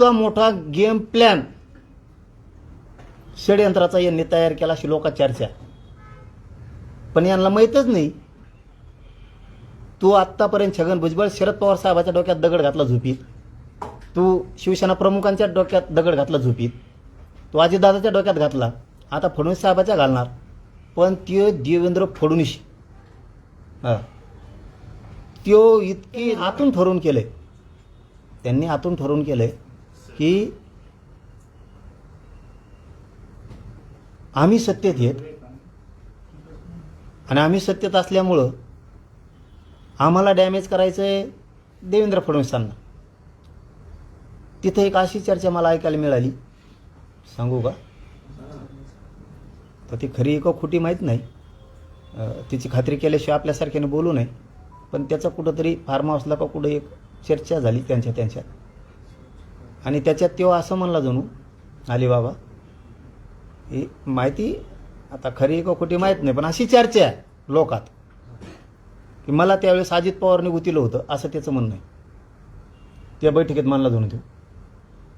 इतका मोठा game plan षडयंत्राचा यांनी तयार केला अशी लोक चर्चा. पण यांना माहीतच नाही तू आत्तापर्यंत छगन भुजबळ शरद पवार साहेबाच्या डोक्यात दगड घातला झोपीत. तू शिवसेना प्रमुखांच्या डोक्यात दगड घातला झोपीत. तू अजितदादाच्या डोक्यात घातला. आता फडणवीस साहेबाच्या घालणार. पण त्यो देवेंद्र फडणवीस. हा. त्यो इतकी आतून ठरवून केलंय. त्यांनी आतून ठरवून केलंय. की आम्ही सत्तेत येत आणि आम्ही सत्तेत असल्यामुळं आम्हाला डॅमेज करायचं आहे देवेंद्र फडणवीसांना. तिथं एक अशी चर्चा मला ऐकायला मिळाली. सांगू का? तर ती खरी का खोटी माहीत नाही. तिची खात्री केल्याशिवाय आपल्यासारख्याने बोलू नये. पण त्याचा कुठंतरी फार्म हाऊसला का कुठं एक चर्चा झाली त्यांच्या त्यांच्यात. आणि त्याच्यात तेव्हा असं म्हणला जणू अलिबाबा ही माहिती? आता खरी का खोटी माहीत नाही पण अशी चर्चा आहे लोकात. की मला त्यावेळेस अजित पवारने गुतीलं होतं असं त्याचं म्हणणं आहे. त्या बैठकीत मानला जाणू तो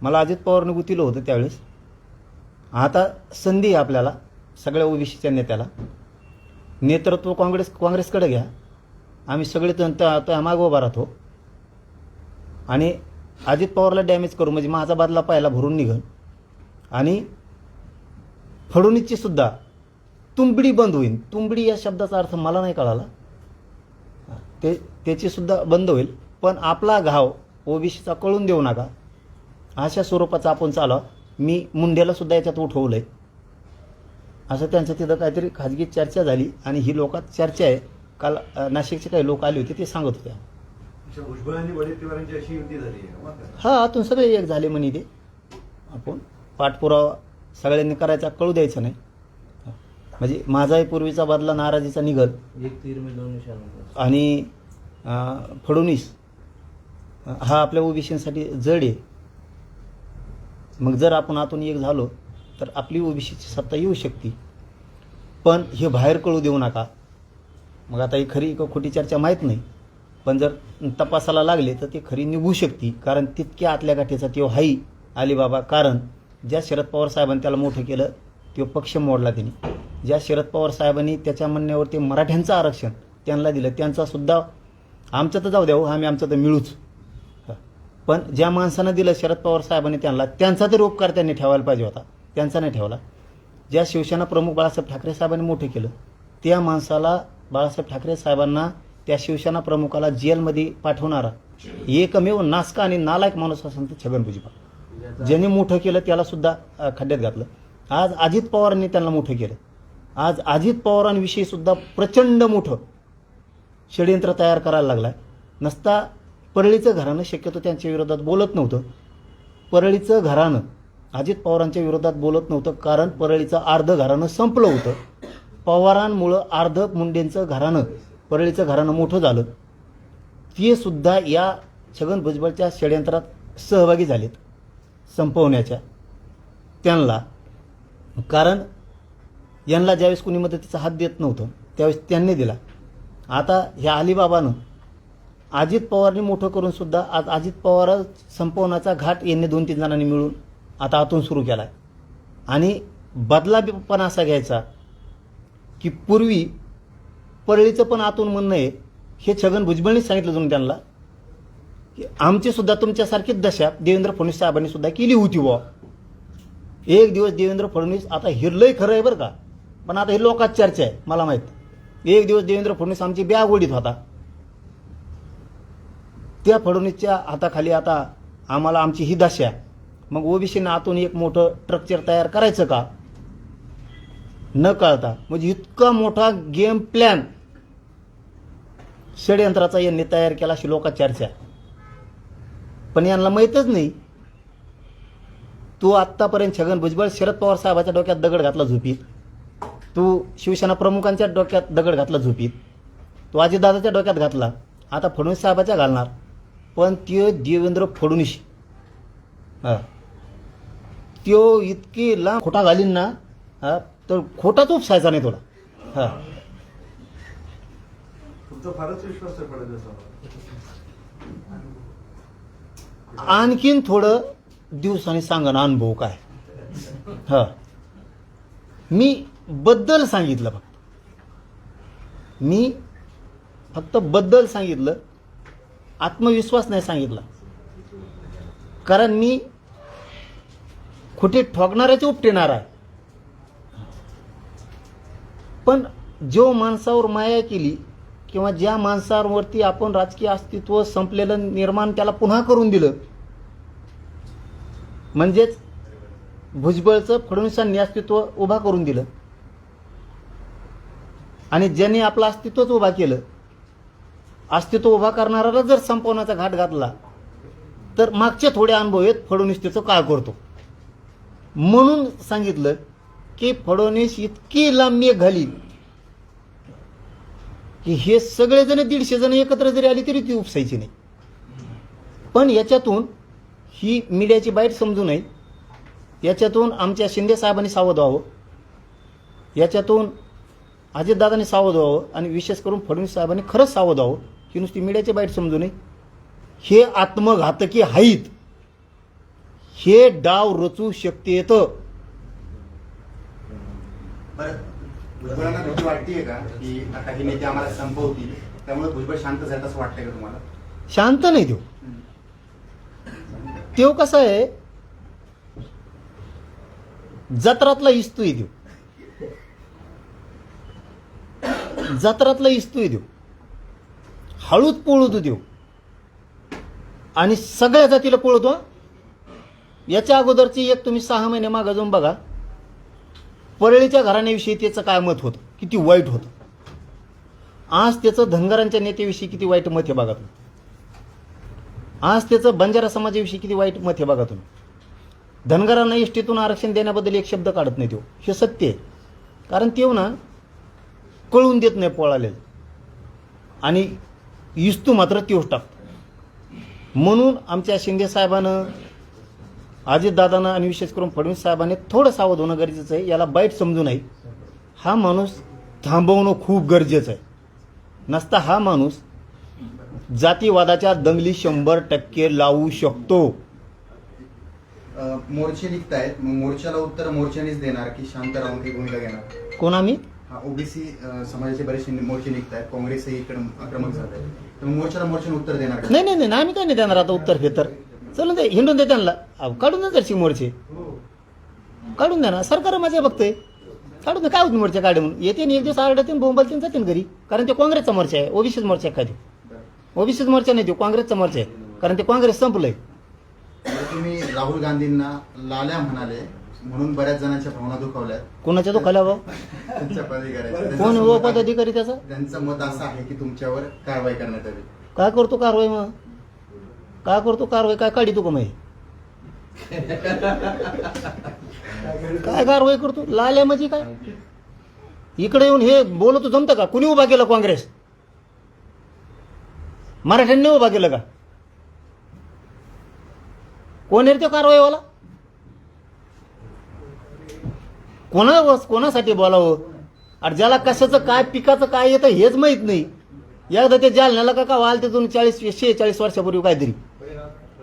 मला अजित पवारने गुतीलं होतं त्यावेळेस. आता संधी आहे आपल्याला सगळ्या ओबीसीच्या नेत्याला. नेतृत्व काँग्रेस काँग्रेसकडे घ्या. आम्ही सगळे त्या- त्या त्या मागं उभा राहतो. आणि अजित पवारला डॅमेज करू म्हणजे माझा बादला पाहायला भरून निघल. आणि फडणवीसची सुद्धा तुंबडी बंद होईल. तुंबडी या शब्दाचा अर्थ मला नाही कळाला. ते त्याची सुद्धा बंद होईल. पण आपला घाव ओबीसीचा कळून देऊ नका. अशा स्वरूपाचा आपण चालवा मी मुंडेला सुद्धा याच्यात उठवलं आहे असं त्यांचं तिथं काहीतरी खाजगी चर्चा झाली. आणि ही लोकात चर्चा आहे. काल नाशिकचे काही लोक आले होते ते सांगत होते भुजबळ आणि वडेट्टीवारांची अशी युती झाली आहे. मग काय? हा आतून सगळे एक झाले म्हणे ते आपण पाठपुरावा सगळ्यांनी करायचा कळू द्यायचा नाही. म्हणजे माझाही पूर्वीचा बदला नाराजीचा निघल. एक तीर में दोन निशाण आणि फडणवीस हा आपल्या ओबीसीसाठी जड आहे. मग जर आपण आतून एक झालो तर आपली ओबीसीची सत्ता येऊ शकते. पण हे बाहेर कळू देऊ नका. मग आता ही खरी का खोटी चर्चा माहीत नाही. पण जर तपासाला लागले तर ती खरी निघू शकते. कारण तितक्या आतल्या गाठीचा तो हाई अलिबाबा. कारण ज्या शरद पवार साहेबांनी त्याला मोठं केलं तो पक्ष मोडला त्यांनी. ज्या शरद पवार साहेबांनी त्याच्या म्हणण्यावरती मराठ्यांचं आरक्षण त्यांना दिलं त्यांचा सुद्धा आमचं तर जाऊ द्या हो, आम्ही आमचं तर मिळूच. पण ज्या माणसानं दिलं शरद पवार साहेबांनी त्यांना त्यांचा तरी उपकार त्यांनी ठेवायला पाहिजे होता. त्यांचा नाही ठेवला. ज्या शिवसेना प्रमुख बाळासाहेब ठाकरे साहेबांनी मोठं केलं त्या माणसाला बाळासाहेब ठाकरे साहेबांना त्या शिवसेना प्रमुखाला जेलमध्ये पाठवणारा. एकमेव नासका आणि नालायक माणूस असेल तर छगन भुजबळ. ज्यांनी मोठं केलं त्याला सुद्धा खड्ड्यात घातलं. आज अजित पवारांनी त्यांना मोठं केलं. आज अजित पवारांविषयी सुद्धा प्रचंड मोठं षडयंत्र तयार करायला लागलाय. नसता परळीचं घराणं शक्यतो त्यांच्या विरोधात बोलत नव्हतं. परळीचं घराणं अजित पवारांच्या विरोधात बोलत नव्हतं कारण परळीचं अर्ध घराणं संपलं होतं. पवारांमुळं अर्ध मुंडेंचं घराणं परळीचं घराणं मोठं झालं ते सुद्धा या छगन भुजबळच्या षडयंत्रात सहभागी झालेत संपवण्याच्या. त्यांना कारण यांना ज्यावेळेस कुणी मदतीचा हात देत नव्हतं त्यावेळेस त्यांनी दिला. आता ह्या अलिबाबानं अजित पवारने मोठं करून सुद्धा आज अजित पवार संपवण्याचा घाट यांनी दोन तीन जणांनी मिळून आता आतून सुरू केला आहे आणि बदला पण असा घ्यायचा की पूर्वी परळीचं पण आतून म्हणणं आहे. हे छगन भुजबळनीच सांगितलं जाऊन त्यांना. की आमची सुद्धा तुमच्यासारखीच दशा देवेंद्र फडणवीस साहेबांनी सुद्धा केली होती बुवा. एक दिवस देवेंद्र फडणवीस आता हिरलंय खरं आहे बरं का. पण आता हे लोकात चर्चा आहे मला माहीत. एक दिवस देवेंद्र फडणवीस आमची बॅग ओढीत होता. त्या फडणवीसच्या हाताखाली आता आम्हाला आमची ही दशा. आहे. मग ओबीसीनं आतून एक मोठं स्ट्रक्चर तयार करायचं का? न कळता म्हणजे इतका मोठा गेम प्लॅन षडयंत्राचा यांनी तयार केला अशी लोकात चर्चा. पण यांना माहीतच नाही तू आत्तापर्यंत छगन भुजबळ शरद पवार साहेबाच्या डोक्यात दगड घातला झोपीत. तू शिवसेना प्रमुखांच्या डोक्यात दगड घातला झोपीत. तू अजितदादाच्या डोक्यात घातला आता फडणवीस साहेबाच्या घालणार. पण त्यो देवेंद्र फडणवीस हां. त्यो इतकी लांब खोटा घालीन ना हा तर खोटाच उपसायचा नाही तुला हा. तुमचा फारच विश्वास आहे पडत आणखीन थोडं दिवसांनी सांगा ना अनुभव काय. हा. मी बद्दल सांगितलं फक्त. मी फक्त बद्दल सांगितलं. आत्मविश्वास नाही सांगितला. कारण मी खोटे ठोकणाऱ्याचे उपटेणार आहे. पण जो माणसावर माया केली किंवा ज्या माणसावरती आपण राजकीय अस्तित्व संपलेलं निर्माण त्याला पुन्हा करून दिलं म्हणजेच भुजबळचं फडणवीसांनी अस्तित्व उभा करून दिलं. आणि ज्यांनी आपलं अस्तित्वच उभा केलं अस्तित्व उभा करणाऱ्याला जर संपवण्याचा घाट घातला तर मागचे थोडे अनुभव आहेत फडणवीस त्याचं काय करतो. म्हणून सांगितलं की फडणवीस इतकी लांबी घाली की हे सगळेजण दीडशे जण एकत्र जरी आली तरी ती उपसायची नाही. पण याच्यातून ही मीडियाची बाईट समजू नये. याच्यातून आमच्या शिंदे साहेबांनी सावध व्हावं. याच्यातून अजितदादांनी सावध व्हावं आणि विशेष करून फडणवीस साहेबांनी खरंच सावध व्हावं की नुसती मीडियाची बाईट समजू नये. हे आत्मघातकी आहेत हे डाव रचू येतं बरं. भुजबळांना भीती वाटतेय का? की आता हे नेते आम्हाला संपवतील. त्यामुळे भुजबळ शांत झालं असं वाटतंय का तुम्हाला? शांत नाही देऊ तेव कसं आहे? जत्रातला इस्तूय देऊ जत्रातला इस्तूय देऊ हळूच पळू देऊ आणि सगळ्या जातीला पळतो. याच्या अगोदरची एक तुम्ही सहा महिने मागं जाऊन बघा. परळीच्या घराण्याविषयी त्याचं काय मत होतं? किती वाईट होतं? आज त्याचं धनगरांच्या नेत्याविषयी किती वाईट मत हे बघा तुम्ही. आज त्याचं बंजारा समाजाविषयी किती वाईट मत हे बघा तुम्ही. धनगरांना एसटीतून आरक्षण देण्याबद्दल एक शब्द काढत नाही तो. हे सत्य आहे. कारण तेव ना कळून देत नाही पळाले आणि इस्तू मात्र तेवच टाकतो म्हणून आमच्या शिंदे साहेबानं अजितदादानं आणि विशेष करून फडणवीस साहेबांनी थोडं सावध होणं गरजेचं आहे. याला बाईट समजू नये. हा माणूस थांबवणं खूप गरजेचं आहे. नसता हा माणूस जातीवादाच्या दंगली शंभर टक्के लावू शकतो. मोर्चे निघतायत. मग मोर्चाला उत्तर मोर्चानेच देणार की शांत राहून काही भूमिका घेणार? कोण आम्ही हा ओबीसी समाजाचे बरेचसे मोर्चे निघतायत. काँग्रेसही इकडे आक्रमक आहे तर मोर्चाला मोर्चाने उत्तर देणार नाही नाही नाही. आम्ही काय नाही देणार. आता उत्तर फेतर चलून दे हिंडून दे त्यांना. अहो, काढून दे जरशी मोर्चे. काढून द्या ना. सरकार माझ्या बघतंय. काढून काय होत मोर्चे काढे म्हणून येते एक दिवस आरडतील बोंबालतील जातील घरी. कारण ते काँग्रेसचा मोर्चा आहे. ओबीसीच मोर्चा आहे खाली. ओबीसीच मोर्चा नाही तो काँग्रेसचा मोर्चा आहे. कारण ते काँग्रेस संपलंय. तुम्ही राहुल गांधींना लाल्या म्हणाले. म्हणून बऱ्याच जणांच्या भावना दुखावल्यात. कोणाच्या तो खाल्या भाऊ? त्यांच्या पदाधिकाऱ्याच्या. कोण त्यांचं- पदाधिकारी त्याचा? त्यांचं मत असं आहे की तुमच्यावर कारवाई करण्यात यावी काय करतो कारवाई मग? काय करतो कारवाई? काय काढी तू का मग काय कारवाई करतो? लाल्या म्हणजे काय? इकडे येऊन हे बोलतो जमतं का? कुणी उभा केला काँग्रेस? मराठ्यांनी उभा केलं का? कोण आहे रे तो कारवाईवाला? कोणा कोणासाठी बोलावं? अरे ज्याला कशाचं काय पिकाचं काय येतं हेच माहीत नाही. एकदा ते जालन्याला का का वाल तिथून चाळीस शेहेचाळीस वर्षापूर्वी काहीतरी.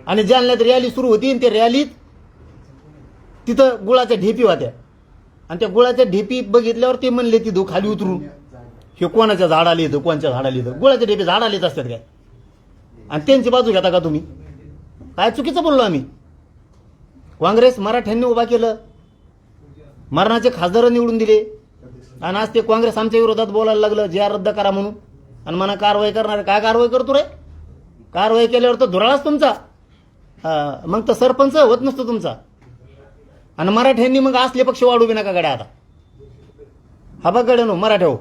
आणि जालन्यात रॅली सुरू होती आणि त्या रॅलीत तिथं गुळाच्या ढेपी होत्या. आणि त्या गुळाच्या ढेपी बघितल्यावर ते म्हणले तिथं खाली उतरून. हे कोणाच्या झाडाला येतं कोणच्या झाडाला येतं? गुळाच्या ढेपी झाडाला येत असतात काय? आणि त्यांची बाजू घेता का तुम्ही? काय चुकीचं बोललो आम्ही? काँग्रेस मराठ्यांनी उभा केलं. मरणाचे खासदार निवडून दिले. आणि आज ते काँग्रेस आमच्या विरोधात बोलायला लागलं. जे आर रद्द करा म्हणून. आणि म्हणा कारवाई करणार काय कारवाई करतो रे? कारवाई केल्यावर तर धुराळाच तुमचा. मग तर सरपंच होत नसतो तुमचा. आणि मराठ्यांनी मग असले पक्ष वाढू बी नका गड्या आता. हा बघ गड्या नो मराठ्या हो.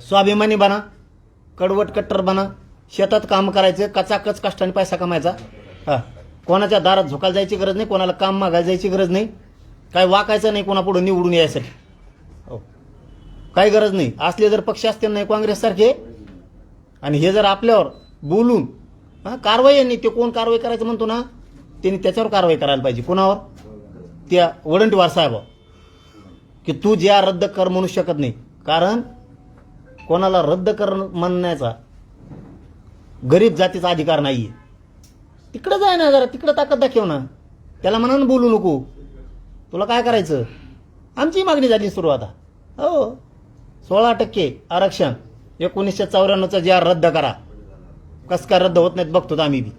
स्वाभिमानी बना कडवट कट्टर बना शेतात काम करायचं कचाकच कष्टाने पैसा कमायचा. हा कोणाच्या दारात झोकायला जायची गरज नाही कोणाला काम मागायला जायची गरज नाही. काय वाकायचं नाही कोणापुढे निवडून यायसाठी. हो. काही गरज नाही. असले जर पक्ष असतील नाही काँग्रेससारखे आणि हे जर आपल्यावर बोलून हा कारवाई नाही ते कोण कारवाई करायचं म्हणतो ना त्यांनी त्याच्यावर कारवाई करायला पाहिजे. कोणावर? त्या वडंटीवार साहेब. की तू ज्या रद्द कर म्हणू शकत नाही. कारण कोणाला रद्द कर म्हणण्याचा गरीब जातीचा अधिकार नाहीये. तिकडं जाय ना जरा तिकडं ताकद दाखव ना. त्याला म्हणा बोलू नको. तुला काय करायचं? आमची मागणी झाली सुरू आता हो. सोळा टक्के आरक्षण एकोणीसशे चौऱ्याण्णवचा जे आर रद्द करा. कस काय रद्द होत नाहीत बघतो आम्ही बी.